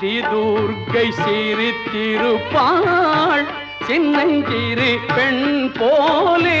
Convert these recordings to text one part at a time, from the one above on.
ஸ்ரீ துர்க்கை திருப்பாள் சின்னஞ்சிறு பெண் போலே.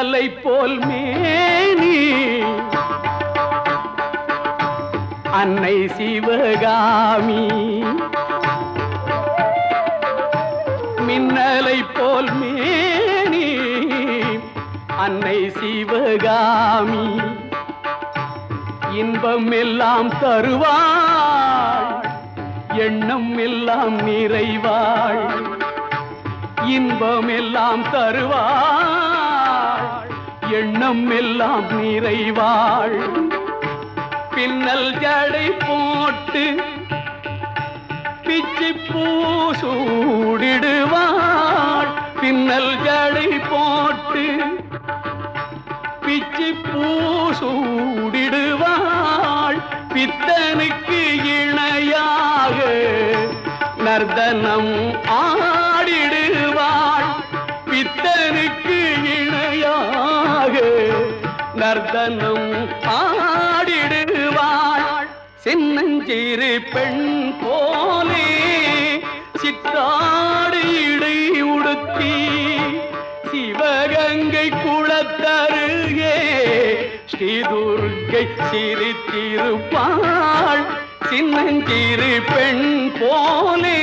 மின்னலை போல் மேனி. அன்னை சிவகாமி. மின்னலை போல் மேனி. அன்னை சிவகாமி. இன்பம் எல்லாம் தருவாள் எண்ணம் எல்லாம் நிறைவாள் இன்பம் எல்லாம் தருவாள் எண்ணம் எல்லாம் நிறைவாள். பின்னல் ஜடை போட்டு பிச்சி பூ சூடிடுவாள் பின்னல் ஜடை போட்டு பிச்சி பூ சூடிடுவாள் பித்தனுக்கு இணையாக நர்தனம் பெண் போலே சித்தாடு இடை உடுத்தி சிவகங்கை குளத்தருகே ஸ்ரீதுர்கை சிரித்திருப்பாள். சின்னஞ்சிறு பெண் போலே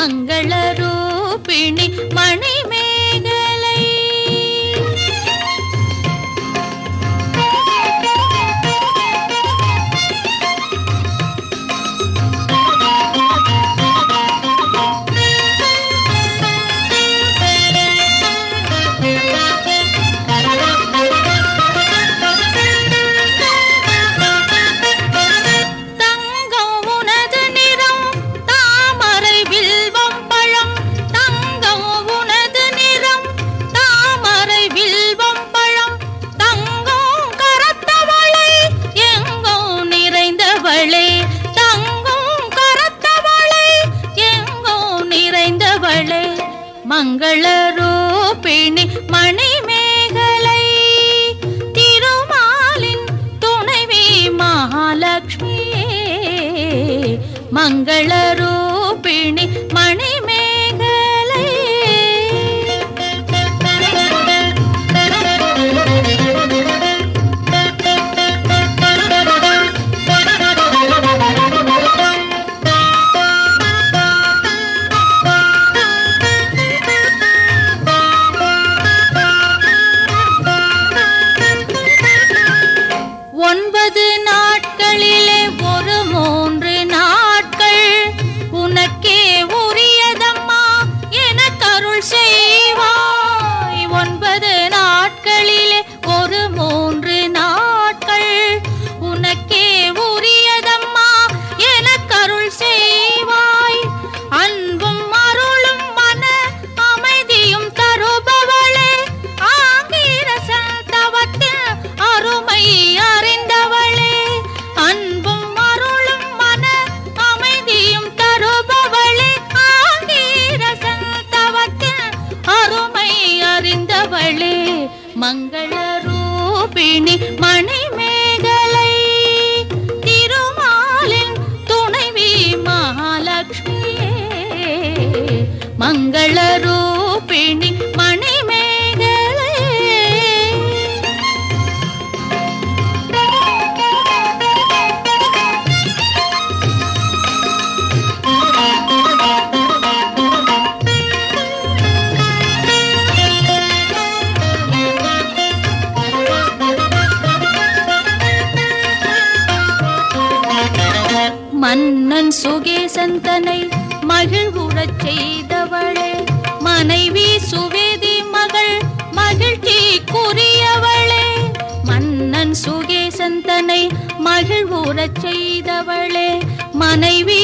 மங்கள ரூபிணி மணி மங்கள ரூபிணி மணி மேகலை திருமாலின் துணைவி மகாலட்சுமியே மங்கள ரூபிணி ಲಕ್ಷ್ಮಿಯೇ ಮಂಗಳರೂಪಿಣಿ ಮ செய்தவளே. மனைவி சுவேதி மகள் மகிழ்ச்சி கூறியவளே. மன்னன் சுகேசன் தன்னை மகிழ்வுறச் செய்தவளே. மனைவி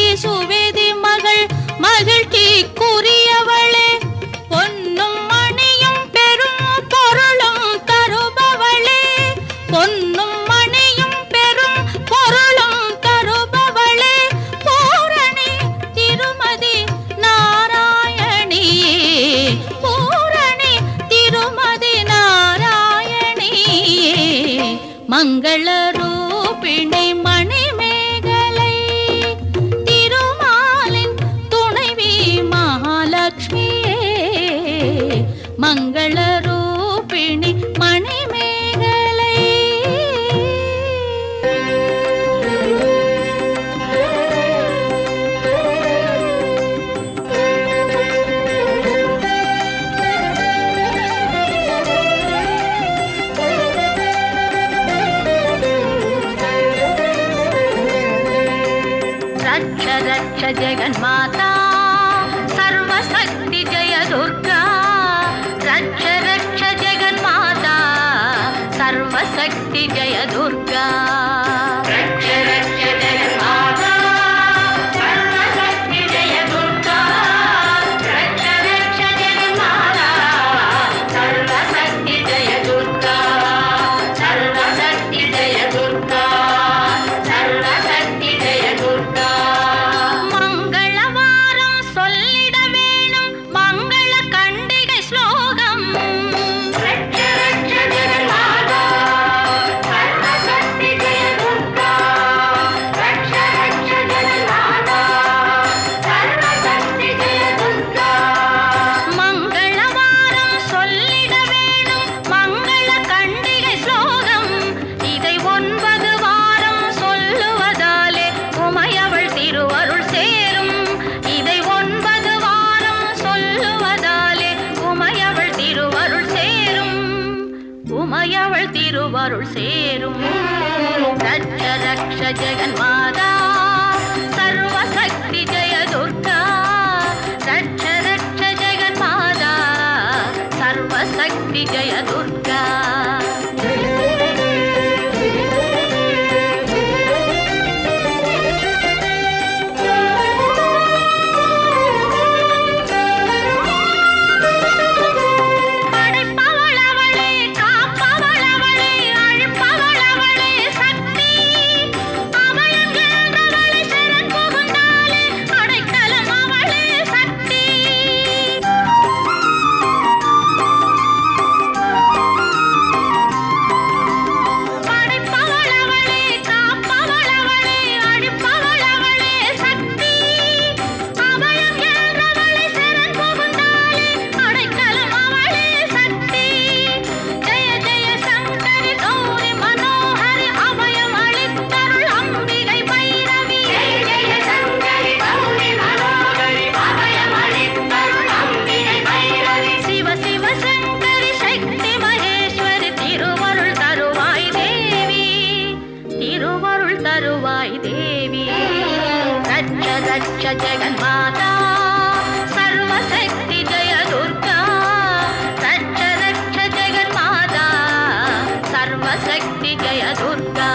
జగన్మా شجر شجر కార్తికేయ దుర్గా.